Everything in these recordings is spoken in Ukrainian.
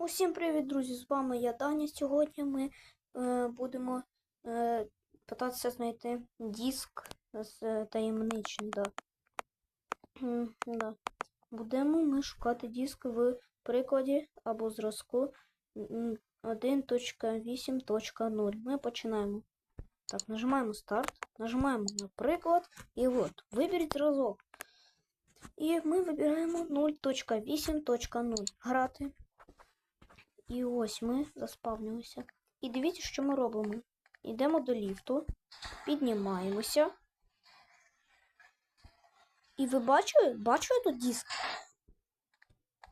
Усім привіт, друзі! З вами я Даня. Сьогодні ми е, будемо е, питатися знайти диск з е, таємничний. Да. Да. Будемо ми шукати диск в прикладі або зразку 1.8.0. Ми починаємо. Так, нажимаємо старт, нажимаємо на приклад, і от, виберіть зразок. І ми вибираємо 0.8.0. Грати. І ось ми заспавнилися. І дивіться, що ми робимо. Йдемо до ліфту, піднімаємося. І ви бачили? Бачили тут диск?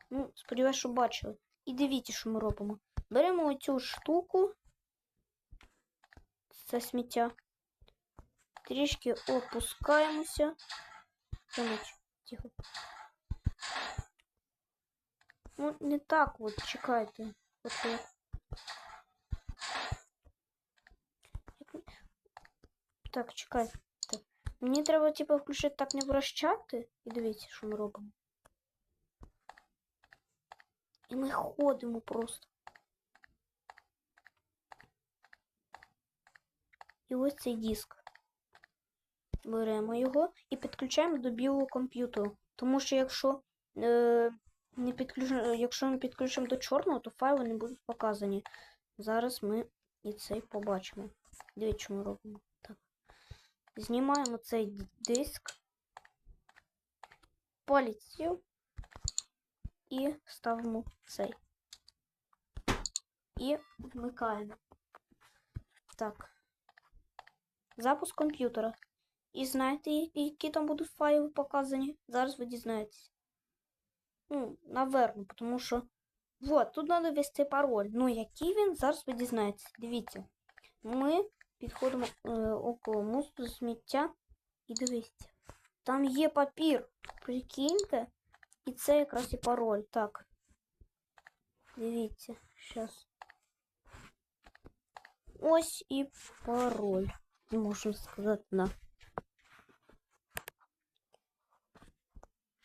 Ну, сподіваюся, що бачили. І дивіться, що ми робимо. Беремо оцю штуку. Це сміття. Трішки опускаємося. Тихо. Ну, не так от, чекайте. От. Так, чекайте. Так. Мені треба, типу, включити так не вращати. І дивіться, що ми робимо. І ми ходимо просто. І ось цей диск. Беремо його і підключаємо до білого комп'ютеру. Тому що якщо е, не підключимо, якщо ми підключимо до чорного, то файли не будуть показані. Зараз ми і цей побачимо. Дивіться, що ми робимо. Так. Знімаємо цей диск, поліцію і ставимо цей. І вмикаємо. Так. Запуск комп'ютера. І знаєте, які там будуть файли показані? Зараз ви дізнаєтесь. Ну, наверно, тому що. Вот, тут треба ввести пароль. Ну, який він, зараз ви дізнаєтесь. Дивіться. Ми підходимо е, около мосту сміття. І дивіться. Там є папір. Прикиньте. І це якраз і пароль. Так. Дивіться. Зараз. Ось і пароль. Можна сказати, на.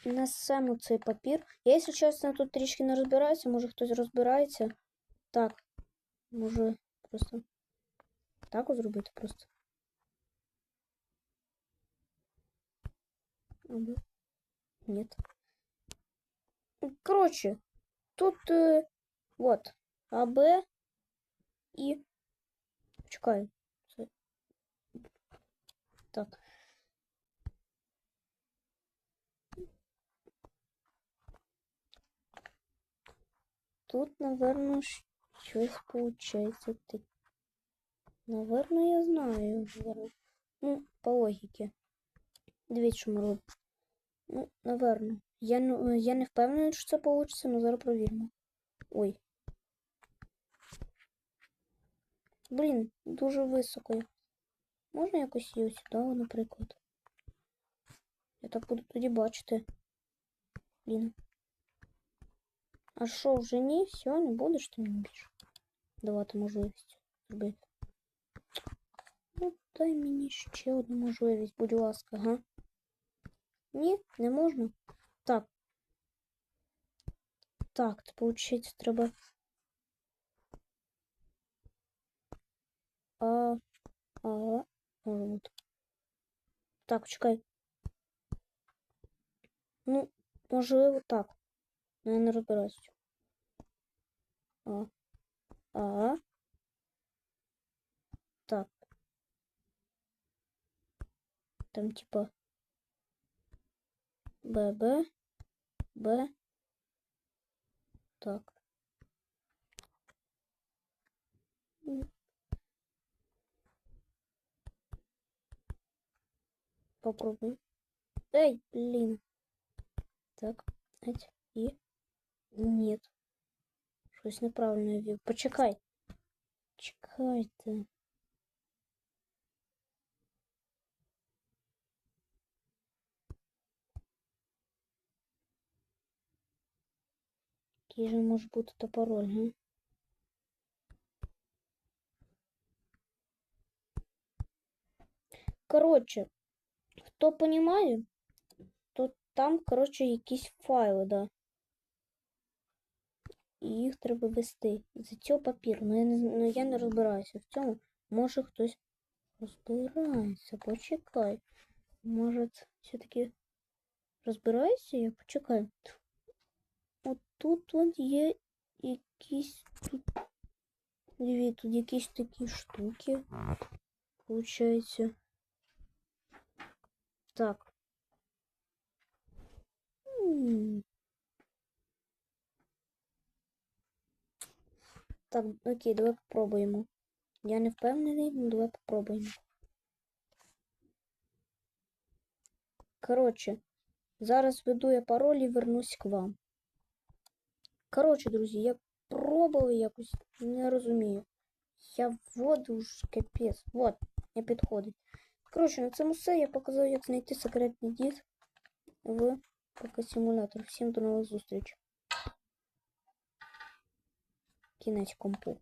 Несемо цей папір. Я, якщо чесно, тут трішки не розбираюся, може хтось розбирається. Так, може просто так от зробити просто. Або нет. Коротше, тут е, вот АБ і. Чекай. Це... Так. Тут, наверное, щось получается. Так. Наверное, я знаю. Наверно. Ну, по логіки. Дивіться, що ми робимо. Ну, наверно. Я, не- я не впевнений, що це вийде, але зараз провіримо. Ой. Блін, дуже високо. Можна якось її сюди, наприклад? Я так буду тоді бачити. Блін. А що, вже ні? Все, не будеш ти мені більше давати можливість зробити. Ну, дай мені ще одну можливість, будь ласка, га? Ні, не можна. Так. Так, це виходить, треба. А. А. Може бути. Так, чекай. Ну, можливо, так. Ну, я не розбираюсь. в цьому. А. А. Так. Там типа ББ. Б. Так. М. Попробуй. Эй, блин. Так, эть, и... Нет. Щось неправильно я ввів. Почекай. Чекайте. Який же може бути то пароль, га? Коротше, хто понімає, то там, коротше, якісь файли, да. І їх треба вести. За цього папіру. Ну я не, ну, я не розбираюся в цьому. Може хтось розбирається. Почекай. Може, все-таки розбираєшся? Я почекаю. От тут от є якісь тут. Диві, тут якісь такі штуки. Получається. Так. М. Так, окей, давай попробуємо. Я не впевнений, ну давай попробуємо. Коротше, зараз введу я пароль і вернусь к вам. Коротше, друзі, я пробував якось, не розумію. Я вводу ж капець. Вот, не підходить. Коротше, на цьому все. Я показав, як знайти секретний диск в ПК симулятор. Всім до нових зустріч. Кінець компу.